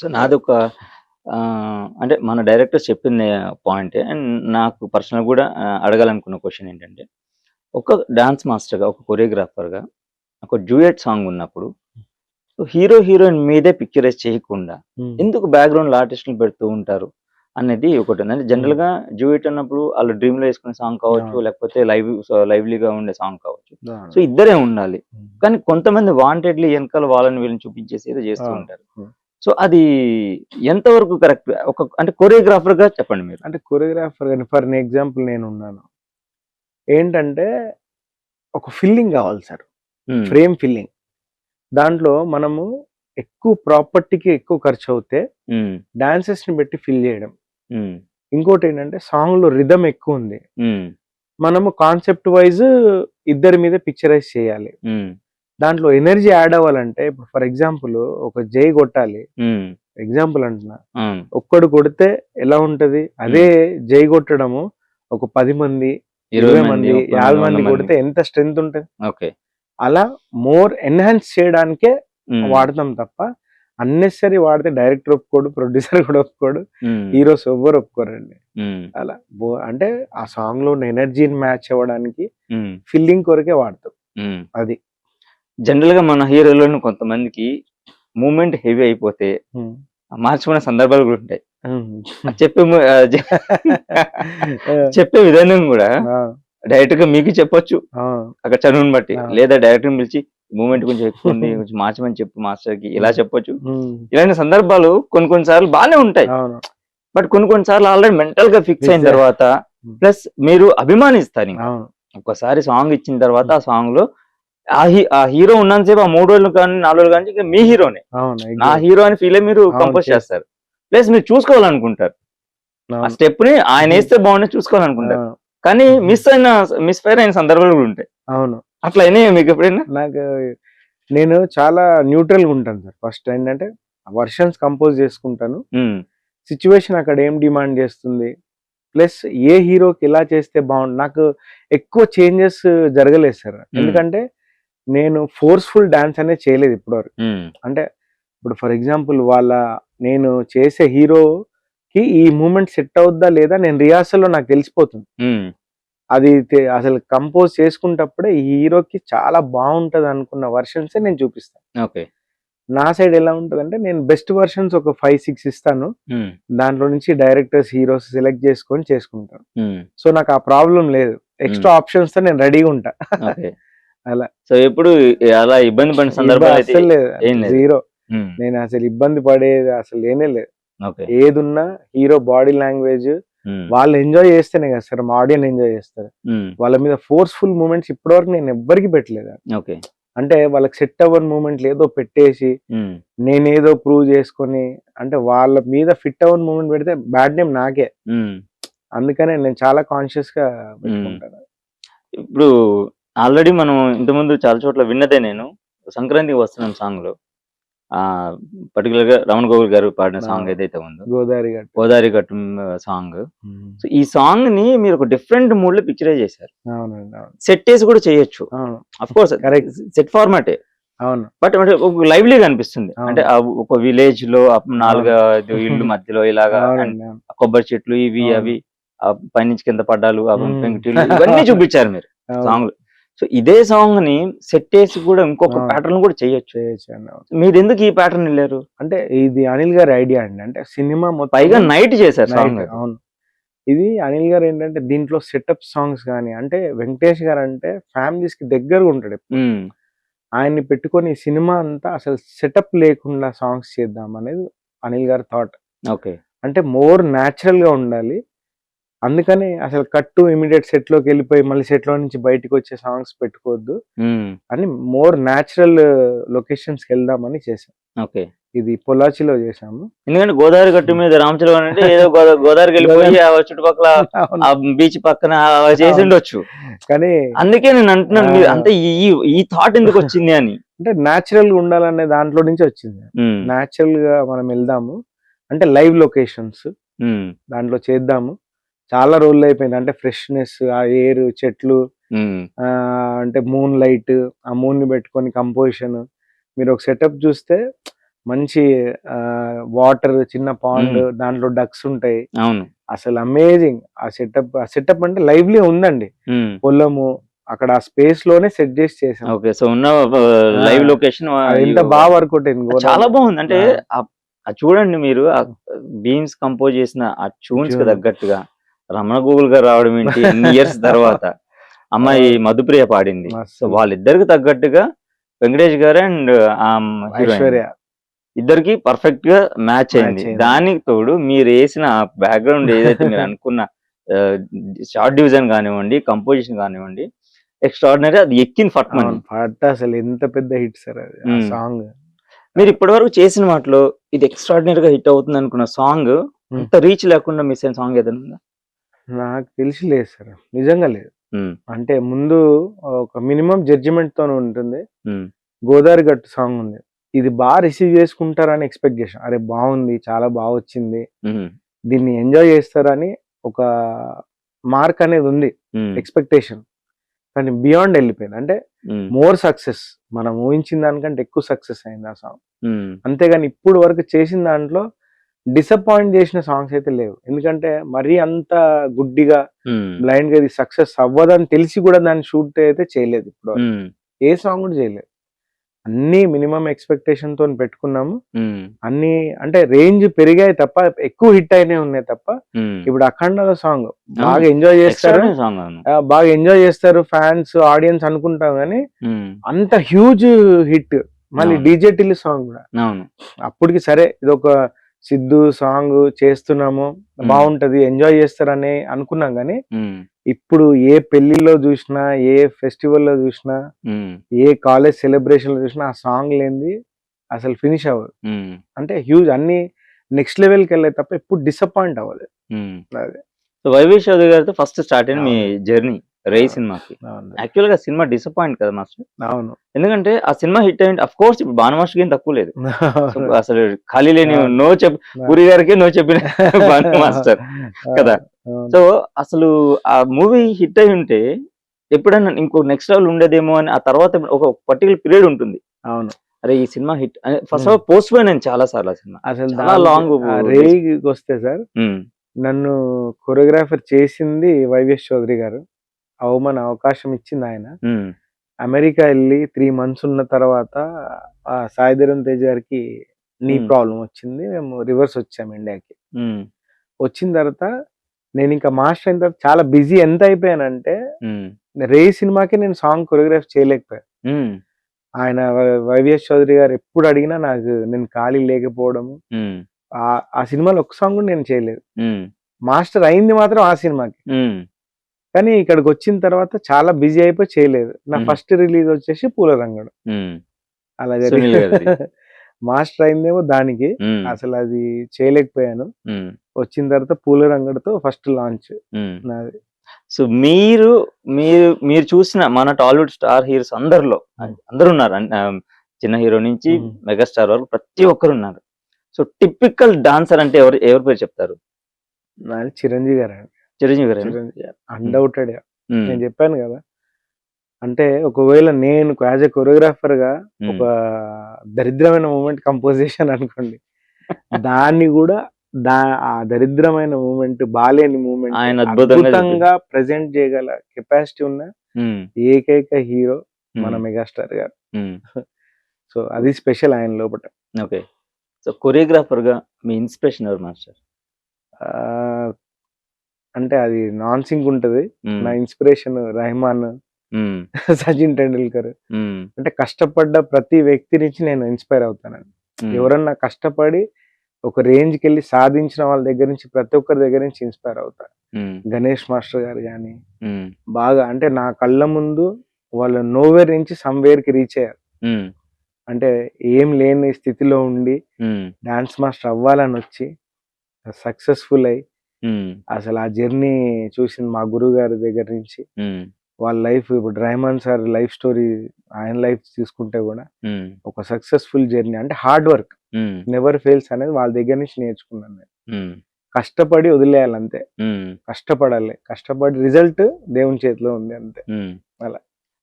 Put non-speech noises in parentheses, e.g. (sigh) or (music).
So నాది ఒక అంటే మన డైరెక్టర్ చెప్పిన పాయింట్ అండ్ నాకు పర్సనల్ కూడా అడగాలనుకున్న క్వశ్చన్ ఏంటంటే ఒక డాన్స్ మాస్టర్గా ఒక కొరియోగ్రాఫర్గా ఒక డ్యూయట్ సాంగ్ ఉన్నప్పుడు హీరో హీరోయిన్ మీదే పిక్చరైజ్ చేయకుండా ఎందుకు బ్యాక్గ్రౌండ్ ఆర్టిస్టులు పెడుతూ ఉంటారు అనేది ఒకటి అంటే జనరల్గా డ్యూయట్ అన్నప్పుడు వాళ్ళు డ్రీమ్లో వేసుకునే సాంగ్ కావచ్చు. లేకపోతే లైవ్ లైవ్లీగా ఉండే సాంగ్ కావచ్చు. సో ఇద్దరే ఉండాలి. కానీ కొంతమంది వాంటెడ్లీ వెనకాల వాళ్ళని వీళ్ళని చూపించేసి ఏదో చేస్తూ ఉంటారు. సో అది ఎంతవరకు కరెక్ట్ ఒక అంటే కొరియోగ్రాఫర్గా చెప్పండి మీరు అంటే కొరియోగ్రాఫర్ కానీ ఫర్ ఎగ్జాంపుల్ నేను ఉన్నాను ఏంటంటే ఒక ఫిల్లింగ్ కావాలి సార్. ఫ్రేమ్ ఫిల్లింగ్ దాంట్లో మనము ఎక్కువ ప్రాపర్టీకి ఎక్కువ ఖర్చు అవుతే. డాన్సెస్ని పెట్టి ఫిల్ చేయడం. ఇంకోటి ఏంటంటే సాంగ్లో రిధమ్ ఎక్కువ ఉంది. మనము కాన్సెప్ట్ వైజ్ ఇద్దరి మీద పిక్చరైజ్ చేయాలి. దాంట్లో ఎనర్జీ యాడ్ అవ్వాలంటే ఇప్పుడు ఫర్ ఎగ్జాంపుల్ ఒక జై కొట్టాలి. ఎగ్జాంపుల్ అంటున్నా. ఒక్కడు కొడితే ఎలా ఉంటది అదే జై కొట్టడము ఒక పది మంది ఇరవై మంది యాభై మంది కొడితే ఎంత స్ట్రెంగ్త్ ఉంటుంది ఓకే అలా మోర్ ఎన్హాన్స్ చేయడానికే. వాడతాం తప్ప అన్నెసరీ వాడితే డైరెక్టర్ ఒప్పుకోడు ప్రొడ్యూసర్ కూడా ఒప్పుకోడు. హీరోస్ ఎవ్వరు ఒప్పుకోరండి. అలా అంటే ఆ సాంగ్లో ఉన్న ఎనర్జీని మ్యాచ్ అవ్వడానికి. ఫిల్లింగ్ కొరకే వాడతాం. అది జనరల్గా మన హీరోలను కొంతమందికి మూమెంట్ హెవీ అయిపోతే మార్చుకునే సందర్భాలు కూడా ఉంటాయి. చెప్పే చెప్పే విధానం కూడా డైరెక్ట్గా మీకు చెప్పొచ్చు. అక్కడ చదువుని బట్టి. లేదా డైరెక్టర్ పిలిచి మూమెంట్ కొంచెం ఎక్కువ ఉంది (laughs) కొంచెం మార్చమని చెప్పు మాస్టర్కి ఇలా చెప్పొచ్చు. ఇలాంటి సందర్భాలు కొన్ని కొన్ని సార్లు బాగానే ఉంటాయి. బట్ కొన్ని కొన్ని సార్లు ఆల్రెడీ మెంటల్గా ఫిక్స్ అయిన తర్వాత. ప్లస్ మీరు అభిమానిస్తారు ఒకసారి సాంగ్ ఇచ్చిన తర్వాత ఆ సాంగ్లో ఆ హీ- ఆ హీరో ఉన్నంతసేపు ఆ మూడు రోజులు కానీ నాలుగు రోజులు కానీ మీ హీరోనే. నా. హీరో అని ఫీల్ మీరు కంపోజ్ చేస్తా. చేస్తారు. ప్లస్ మీరు చూసుకోవాలనుకుంటారు. ఆ. స్టెప్ని ఆయన వేస్తే బాగుంది చూసుకోవాలనుకుంటారు. కానీ మిస్ అయిన మిస్ ఫైర్ అయిన సందర్భాలు కూడా ఉంటాయి. అవును. అట్లా అయినాయి మీకు ఎప్పుడైనా? నాకు నేను చాలా న్యూట్రల్గా ఉంటాను సార్. ఫస్ట్ ఏంటంటే వర్షన్స్ కంపోజ్ చేసుకుంటాను. సిచ్యువేషన్ అక్కడ ఏం డిమాండ్ చేస్తుంది? ప్లస్ ఏ హీరోకి ఎలా చేస్తే బాగుంది నాకు ఎక్కువ చేంజెస్ జరగలేదు సార్. ఎందుకంటే నేను ఫోర్స్ఫుల్ డాన్స్ అనేది చేయలేదు ఇప్పటివరకు. ఉమ్, అంటే ఇప్పుడు ఫర్ ఎగ్జాంపుల్ వాళ్ళ నేను చేసే హీరోకి ఈ మూమెంట్ సెట్ అవుద్దా లేదా నేను రిహార్సల్లో నాకు తెలిసిపోతుంది. ఉమ్, అది అసలు కంపోజ్ చేసుకుంటప్పుడే ఈ హీరోకి చాలా బాగుంటది అనుకున్న వర్షన్సే నేను చూపిస్తాను. ఓకే. నా సైడ్ ఎలా ఉంటదంటే నేను బెస్ట్ వర్షన్స్ ఒక ఫైవ్ సిక్స్ ఇస్తాను. ఉమ్, దాంట్లో నుంచి డైరెక్టర్స్ హీరోస్ సెలెక్ట్ చేసుకొని చేసుకుంటాను. సో నాకు ఆ ప్రాబ్లం లేదు. ఎక్స్ట్రా ఆప్షన్స్తో నేను రెడీగా ఉంటా. అలా. సో ఎప్పుడు అలా ఇబ్బంది పడిన సందర్భాలు అయితే అసలు లేదు. జీరో నేను అసలు ఇబ్బంది పడేది అసలు లేనే లేదు. ఓకే. ఏదున్నా హీరో బాడీ లాంగ్వేజ్ వాళ్ళు ఎంజాయ్ చేస్తేనే కదా సార్ మా ఆడియన్స్ ఎంజాయ్ చేస్తారు. వాళ్ళ మీద ఫోర్స్ఫుల్ మూమెంట్స్ ఇప్పటివరకు నేను ఎవ్వరికి పెట్టలేదు. ఓకే. అంటే వాళ్ళకి సెట్ అవ్వని మూమెంట్ ఏదో పెట్టేసి నేనేదో ప్రూవ్ చేసుకొని అంటే వాళ్ళ మీద ఫిట్ అవ్వని మూమెంట్ పెడితే బ్యాడ్ నేమ్ నాకే. అందుకనే నేను చాలా కాన్షియస్గా పెట్టుకుంటాను. ఇప్పుడు ఆల్రెడీ మనం ఇంతకుముందు చాలా చోట్ల విన్నదే నేను. సంక్రాంతికి వస్తున్నాం సాంగ్లో ఆ పర్టికులర్గా రమణ గోగుల్ గారు పాడిన సాంగ్. ఏదైతే ఉందో. గోదావరి గోదావరి గట్టు సాంగ్. సో ఈ సాంగ్ని మీరు ఒక డిఫరెంట్ మూడ్లో పిక్చరైజ్ చేశారు సెట్ వేసి కూడా చేయొచ్చు. Of course. సెట్ ఫార్మాటే అవును. బట్ అంటే ఒక లైవ్లీగా అనిపిస్తుంది. అంటే ఒక విలేజ్లో నాలుగు ఇళ్ళు మధ్యలో ఇలాగా కొబ్బరి చెట్లు ఇవి. అవి పైనుంచి కింద పడ్డాలు ఇవన్నీ (laughs) చూపించారు మీరు. సాంగ్ సో ఇదే సాంగ్ని సెట్ వేసి కూడా ఇంకొక. ప్యాటర్న్ కూడా చేయొచ్చు. మీరు ఎందుకు ఈ ప్యాటర్న్ వెళ్ళారు? అంటే ఇది అనిల్ గారి ఐడియా అండి. అంటే సినిమా పైగా నైట్ చేశారు సాంగ్ అవును. ఇది అనిల్ గారు ఏంటంటే దీంట్లో సెటప్ సాంగ్స్ కానీ అంటే వెంకటేష్ గారు అంటే ఫ్యామిలీస్కి దగ్గరగా ఉంటాడు ఆయన్ని పెట్టుకొని సినిమా అంతా అసలు సెటప్ లేకుండా సాంగ్స్ చేద్దాం అనేది అనిల్ గారి థాట్ ఓకే. అంటే మోర్ న్యాచురల్గా ఉండాలి. అందుకని అసలు కట్టు ఇమీడియట్ సెట్లోకి వెళ్ళిపోయి మళ్ళీ సెట్లో నుంచి బయటకు వచ్చే సాంగ్స్ పెట్టుకోవద్దు. అని మోర్ న్యాచురల్ లొకేషన్స్కి వెళ్దామని చేసాం ఓకే. ఇది పొలాచిలో చేసాము ఎందుకంటే గోదావరి గట్టు మీద రామచలం అంటే ఏదో గోదా- గోదావరికి వెళ్ళిపోయి చుట్టుపక్కల బీచ్ పక్కన చేసి ఉండొచ్చు. కానీ అందుకే నేను అంటున్నాను మీరు అంటే ఈ- ఈ థాట్ ఎందుకు వచ్చింది అని? అంటే న్యాచురల్గా ఉండాలనే దాంట్లో నుంచి వచ్చింది. న్యాచురల్గా మనం వెళ్దాము. అంటే లైవ్ లొకేషన్స్ దాంట్లో చేద్దాము. చాలా రోజులు అయిపోయింది. అంటే ఫ్రెష్నెస్ ఆ ఎయిర్ చెట్లు అంటే మూన్ లైట్ ఆ మూన్ని పెట్టుకొని కంపోజిషన్. మీరు ఒక సెటప్ చూస్తే మంచి వాటర్ చిన్న పాండ్. దాంట్లో డక్స్ ఉంటాయి. అవును. అసలు అమేజింగ్. ఆ సెటప్ ఆ సెటప్ అంటే లైవ్లీ ఉందండి. పొలము అక్కడ ఆ స్పేస్లోనే సెట్ చేసి చేసాం ఓకే సో ఉన్న లైవ్ లొకేషన్ ఎంత బాగా వర్కౌట్ అయింది. చాలా బాగుంది. అంటే చూడండి మీరు ఆ బీమ్స్ కంపోజ్ చేసిన ఆ ట్యూన్స్కి Tune. తగ్గట్టుగా. రమణ గూగుల్ గారు రావడం ఏంటి? ఇన్ని ఇయర్స్ తర్వాత? అమ్మాయి మధుప్రియ పాడింది. సో. వాళ్ళిద్దరికి తగ్గట్టుగా వెంకటేష్ గారు అండ్ ఐశ్వర్య. ఇద్దరికి పర్ఫెక్ట్గా మ్యాచ్ అయింది. దానికి తోడు మీరు వేసిన బ్యాక్గ్రౌండ్ ఏదైతే మీరు అనుకున్న షార్ట్ డివిజన్ కానివ్వండి కంపోజిషన్ కానివ్వండి ఎక్స్ట్రాడినరీ అది ఎక్కిన అవును, పాట అసలు ఎంత పెద్ద హిట్ సార్ అది. సాంగ్ మీరు ఇప్పటివరకు చేసిన వాటిలో ఇది ఎక్స్ట్రాడినరీ గా హిట్ అవుతుంది అనుకున్న సాంగ్ అంత రీచ్ లేకుండా మిస్ అయిన సాంగ్ ఏదైనా ఉందా? నాకు తెలిసి లేదు సార్. నిజంగా లేదు. అంటే ముందు ఒక మినిమం జడ్జిమెంట్తో ఉంటుంది. గోదావరి గట్టు సాంగ్ ఉంది. ఇది బాగా రిసీవ్ చేసుకుంటారని ఎక్స్పెక్ట్ చేసాం అరే బాగుంది చాలా బాగా వచ్చింది. దీన్ని ఎంజాయ్ చేస్తారని ఒక మార్క్ అనేది ఉంది. ఎక్స్పెక్టేషన్ కానీ బియాండ్ వెళ్ళిపోయింది. అంటే మోర్ సక్సెస్ మనం ఊహించిన దానికంటే ఎక్కువ సక్సెస్ అయింది ఆ సాంగ్ అంతేగాని ఇప్పుడు వరకు చేసిన దాంట్లో డిసప్పాయింట్ చేసిన సాంగ్స్ అయితే లేవు. ఎందుకంటే మరీ అంత గుడ్డిగా ఉమ్, బ్లైండ్గా ఇది సక్సెస్ అవ్వదని తెలిసి కూడా దాన్ని షూట్ అయితే చేయలేదు ఇప్పుడు. ఉమ్, ఏ సాంగ్ కూడా చేయలేదు. అన్ని మినిమం ఎక్స్పెక్టేషన్తో పెట్టుకున్నాము. ఉమ్, అన్ని అంటే రేంజ్ పెరిగాయి తప్ప ఎక్కువ హిట్ అయినవి ఉన్నాయి తప్ప. ఇప్పుడు అఖండ సాంగ్ బాగా ఎంజాయ్ చేస్తారు. బాగా ఎంజాయ్ చేస్తారు ఫ్యాన్స్ ఆడియన్స్ అనుకుంటాం కానీ అంత హ్యూజ్ హిట్. మళ్ళీ. డీజే టిల్లు సాంగ్ కూడా. అప్పటికి సరే ఇది ఒక సిద్ధు సాంగ్ చేస్తున్నాము బాగుంటది ఎంజాయ్ చేస్తారని అనుకున్నాం కానీ ఇప్పుడు ఏ పెళ్ళిలో చూసినా ఏ ఫెస్టివల్లో చూసినా ఏ కాలేజ్ సెలబ్రేషన్లో చూసినా ఆ సాంగ్ లేనిది అసలు ఫినిష్ అవ్వదు. అంటే హ్యూజ్ అన్ని నెక్స్ట్ లెవెల్కి వెళ్ళే తప్ప ఎప్పుడు డిసప్పాయింట్ అవ్వలేదు. ఉమ్. అదే. సో వైవి చౌదరి గారితో ఫస్ట్ స్టార్ట్ అయిన మీ జర్నీ రే. సినిమాకి. యాక్చువల్గా సినిమా డిసప్పాయింట్ కదా మాస్టర్? అవును. ఎందుకంటే ఆ సినిమా హిట్ అయింది. అఫ్ కోర్స్ ఇప్పుడు బాను మాస్టర్ ఏం తక్కువ లేదు. (laughs) అసలు ఖాళీ లేని. నో చెప్ పూరి గారికి నో చెప్పిన (laughs) మాస్టర్ కదా. సో అసలు ఆ మూవీ హిట్ అయి ఉంటే ఎప్పుడైనా ఇంకో నెక్స్ట్ లెవెల్ ఉండేదేమో అని ఆ తర్వాత ఒక పర్టికులర్ పీరియడ్ ఉంటుంది. అవును. అరే ఈ cinema hit first of all post పోయిన నేను చాలా సార్లు ఆ సినిమా. అసలు చాలా ఆ రేయికి వస్తే సార్ నన్ను కొరియోగ్రాఫర్ చేసింది వైవిఎస్ చౌదరి గారు. అవమాన అవకాశం ఇచ్చింది ఆయన. అమెరికా వెళ్ళి త్రీ మంత్స్ ఉన్న తర్వాత ఆ సాయిధరం తేజ్ గారికి నీ. ప్రాబ్లం వచ్చింది మేము రివర్స్ వచ్చాము ఇండియాకి. వచ్చిన తర్వాత నేను ఇంకా మాస్టర్ అయిన తర్వాత చాలా బిజీ ఎంత అయిపోయానంటే రే సినిమాకి నేను సాంగ్ కొరియోగ్రాఫ్ చేయలేకపోయాను. ఆయన వైవిఎస్ చౌదరి గారు ఎప్పుడు అడిగినా నాకు నేను ఖాళీ లేకపోవడము ఆ- ఆ సినిమాలో ఒక సాంగ్ కూడా నేను చేయలేదు. మాస్టర్ అయింది మాత్రం ఆ సినిమాకి. కానీ ఇక్కడికి వచ్చిన తర్వాత చాలా బిజీ అయిపోయి చేయలేదు. నా. ఫస్ట్ రిలీజ్ వచ్చేసి పూల రంగడు ఉమ్, అలా సునీల్ గారిది. జరిగింది (laughs) మాస్టర్ అయిందేమో దానికి. అసలు అది చేయలేకపోయాను. వచ్చిన తర్వాత పూల రంగడితో ఫస్ట్ లాంచ్. నాది. సో మీరు మీరు మీరు చూసిన మన టాలీవుడ్ స్టార్ హీరోస్ అందరిలో అందరు ఉన్నారు చిన్న హీరో నుంచి. మెగాస్టార్ వరకు ప్రతి ఒక్కరు ఉన్నారు సో టిపికల్ డాన్సర్ అంటే ఎవరు ఎవరి పేరు చెప్తారు? నాది చిరంజీవి గారు చిరంజీవి గారు అన్డౌటెడ్ మ్మ్. నేను చెప్పాను కదా. అంటే ఒకవేళ నేను యాజ్ ఎ కొరియోగ్రాఫర్గా మ్మ్. ఒక దరిద్రమైన మూమెంట్ కంపోజ్ చేశాను అనుకోండి దాన్ని కూడా దా ఆ దరిద్రమైన మూమెంట్ బాలేని మూమెంట్ ఆయన అద్భుతంగా ప్రెజెంట్ చేయగల కెపాసిటీ ఉన్న. ఏకైక హీరో మన. మెగాస్టార్ గారు. (laughs) సో అది స్పెషల్ ఆయన లోపల ఓకే సో కొరియోగ్రాఫర్గా మీ ఇన్స్పిరేషన్ ఎవరు మాస్టర్ ఆ, అంటే అది నాన్ సింక్ ఉంటది. నా ఇన్స్పిరేషన్ రెహమాన్. (laughs) సచిన్ టెండూల్కర్. అంటే కష్టపడ్డ ప్రతి వ్యక్తి నుంచి నేను ఇన్స్పైర్ అవుతానండి. ఎవరన్నా కష్టపడి ఒక రేంజ్కి వెళ్ళి సాధించిన వాళ్ళ దగ్గర నుంచి ప్రతి ఒక్కరి దగ్గర నుంచి ఇన్స్పైర్ అవుతాను మ్మ్. గణేష్ మాస్టర్ గారు కానీ. బాగా అంటే నా కళ్ళ ముందు వాళ్ళు నోవేర్ నుంచి కి రీచ్ అయ్యారు. అంటే ఏం లేని స్థితిలో ఉండి. డాన్స్ మాస్టర్ అవ్వాలని వచ్చి సక్సెస్ఫుల్ అయ్యి. అసలు ఆ జర్నీ చూసింది మా గురువు గారి దగ్గర నుంచి. వాళ్ళ లైఫ్ ఇప్పుడు రెహమాన్ సార్ లైఫ్ స్టోరీ ఆయన లైఫ్ తీసుకుంటే కూడా. ఒక సక్సెస్ఫుల్ జర్నీ అంటే హార్డ్ వర్క్. నెవర్ ఫెయిల్స్ అనేది వాళ్ళ దగ్గర నుంచి నేర్చుకున్నాను నేను. కష్టపడి వదిలేయాలి అంతే. కష్టపడాలి కష్టపడి రిజల్ట్ దేవుని చేతిలో ఉంది అంతే. అలా.